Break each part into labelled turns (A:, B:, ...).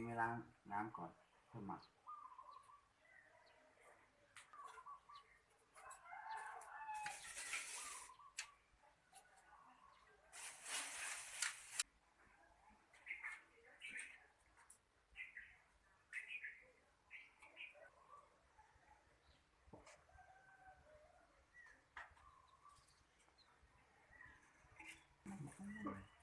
A: งไม่ล้างน้ำก่อนค่อยหมัก嗯。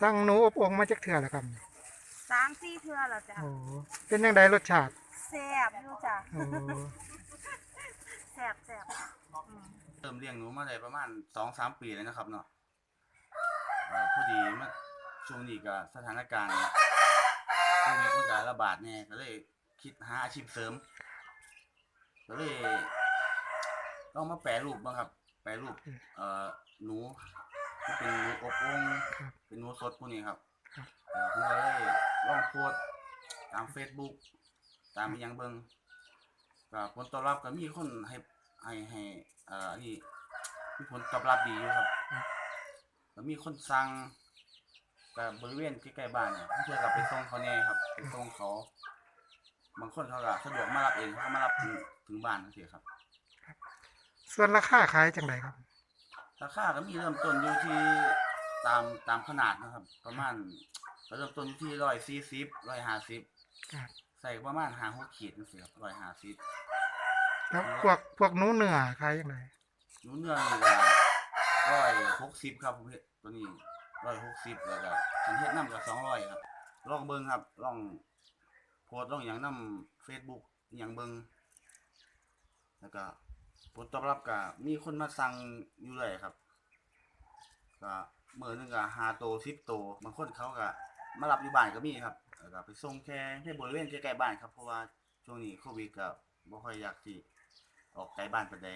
B: สั่งหนูอบโองมาจากเถื่อแล้วครับ
C: สามสี่เทื่อแล้วจ้ะ
B: โอ้เป็นยังไงรสชาติ
C: แซ่บอยู่จ้ะ
B: โอ้
C: แซ่บแซ่บอืม
A: เริ่มเลี้ยงหนูมาได้ประมาณสองสามปีแล้วนะครับเนาะเอ่อพอดีมาช่วงนี้ก็สถานการณ์โควิดมันก็ระบาดเนี่ยก็เลยคิดหาอาชีพเสริม ก็เลยลองมาแปรรูปบ้างครับ แปรรูปเอ่อหนูที่ เป็นหนูอบโองเป็นหนูสดพวกนี้ครับเอ่อผมก็เลยลองโพสต์ตาม Facebook ตามอิหยังเบิงก็ผลตอบรับก็มีคนให้ให้ให้เอ่อนี่มีผลตอบรับดีอยู่ครับก็มีคนสั่งกับบริเวณใกล้ๆบ้านเนี่ยเพื่อกับไปส่งเขาเนี่ยครับไปส่งเขา บางคนเขาก็สะดวกมารับเองเขามารับถึงถึงบ้านนั่นสิครับ
B: ส่วนราคาขายจังไดครับ
A: ราคาก็มีเริ่มต้นอยู่ที่ตามตามขนาดนะครับ ประมาณก็เริ่มต้นอยู่ที่ร้อยสี่สิบร้อยห้าสิบ
B: ครับ
A: ใส่ประมาณห้าหกขีดนี่สิครับร้อยห้าสิบ
B: แล้วพวกพวกหนูเนื้อขายจังได
A: หนูเนื้อนี่ก็ร้อยหกสิบครับผมเฮ็ดตัวนี้ร้อยหกสิบแล้วก็ฉันเฮ็ดน้ำกับสองร้อยครับลองเบิ่งครับลองโพสต์ลองอย่างน้ำเฟซบุ๊กอย่างเบิ่งแล้วก็ ผลตอบรับก็มีคนมาสั่งอยู่เลยครับก็มือหนึงก็หาโตซิปโตบางคนเขาก็มารับอยู่บ้านก็มีครับแล้วก็ไปส่งแค่ให้บริเวณใกล้ๆบ้านครับเพราะว่าช่วงนี้โควิดก็บ่ค่อยอยากที่ออกไกลบ้านปานใด